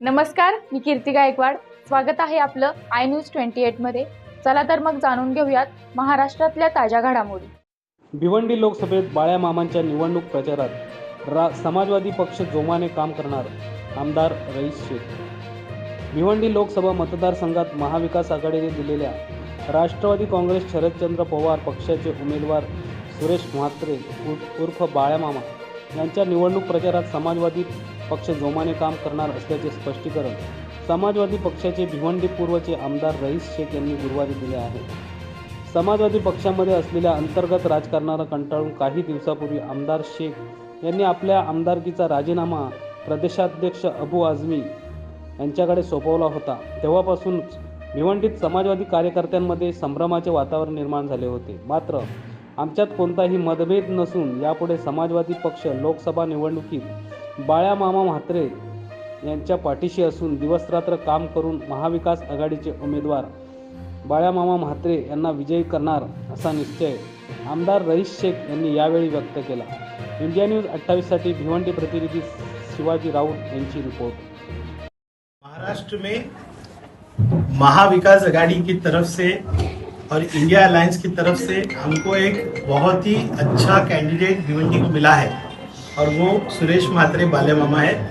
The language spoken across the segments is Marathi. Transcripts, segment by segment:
नमस्कार मी कीर्ती गायकवाड. स्वागत आहे आपलं आय न्यूज ट्वेंटी एटमध्ये चला तर मग जाणून घेऊयात महाराष्ट्रातल्या ताज्या घडामोडी. भिवंडी लोकसभेत बाळ्या मामांच्या निवडणूक प्रचारात रा समाजवादी पक्ष जोमाने काम करणार आमदार रईस शेख. भिवंडी लोकसभा मतदारसंघात महाविकास आघाडीने दिलेल्या राष्ट्रवादी काँग्रेस शरदचंद्र पवार पक्षाचे उमेदवार सुरेश म्हात्रे उर्फ- उर्फ बाळ्या मामा यांच्या निवडणूक प्रचारात समाजवादी पक्ष जोमाने काम करणार असल्याचे स्पष्टीकरण समाजवादी पक्षाचे भिवंडी पूर्वचे आमदार रईस शेख यांनी गुरुवारी दिले आहे. समाजवादी पक्षामध्ये असलेल्या अंतर्गत राजकारणाला कंटाळून काही दिवसापूर्वी आमदार शेख यांनी आपल्या आमदारकीचा राजीनामा प्रदेशाध्यक्ष अबू आझमी यांच्याकडे सोपवला होता. तेव्हापासून भिवंडीत समाजवादी कार्यकर्त्यांमध्ये संभ्रमाचे वातावरण निर्माण झाले होते. मात्र आमच्यात कोणताही मतभेद नसून यापुढे समाजवादी पक्ष लोकसभा निवडणुकीत बाळ्या मामा म्हात्रे यांच्या पाठीशी असून दिवसरात्र काम करून महाविकास आघाडीचे उमेदवार बाळ्यामामा म्हात्रे यांना विजयी करणार असा निश्चय आमदार रईस शेख यांनी यावेळी व्यक्त केला. इंडिया न्यूज अठ्ठावीससाठी भिवंडी प्रतिनिधी शिवाजी राऊत यांची रिपोर्ट. महाराष्ट्र में महाविकास आघाड़ी की तरफ से और इंडिया अलायंस की तरफ़ से हमको एक बहुत ही अच्छा कैंडिडेट भिवंडी को मिला है। और वो सुरेश म्हात्रे बाले मामा है।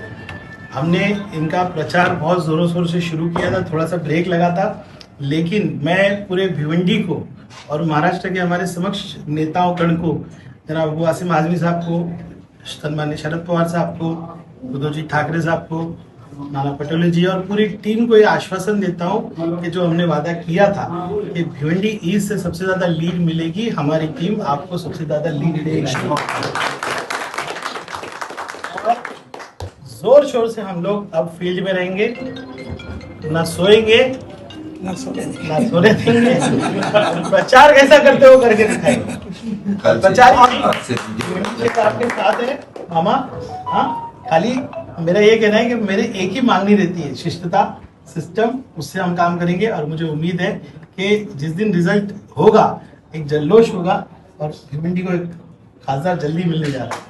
हमने इनका प्रचार बहुत जोरों शोर से शुरू किया था, थोड़ा सा ब्रेक लगा था। लेकिन मैं पूरे भिवंडी को और महाराष्ट्र के हमारे समक्ष नेताओं गण को जनाब आसिम आजमी साहब को, सन्मान्य शरद पवार साहब को, उद्धव जी ठाकरे साहब को नाना पटोले जी और पूरी टीम को ये आश्वासन देता हूँ कि जो हमने वादा किया था कि भिवंडी ईस्ट से सबसे ज़्यादा लीड मिलेगी हमारी टीम आपको सबसे ज़्यादा लीड देगी। ज़ोर शोर से हम लोग अब फ़ील्ड में रहेंगे। ना सोएँगे ना सोने देंगे। प्रचार कैसा करते हो करके दिखाएँगे प्रचार आपके साथ है मामा। हाँ खाली। मेरा ये कहना है कि मेरे एक ही मांगनी रहती है शिष्टता सिस्टम उससे हम काम करेंगे और मुझे उम्मीद है कि जिस दिन रिज़ल्ट होगा एक जल्लोश होगा और भिवंडी को एक खासदार जल्दी मिलने जा रहा है।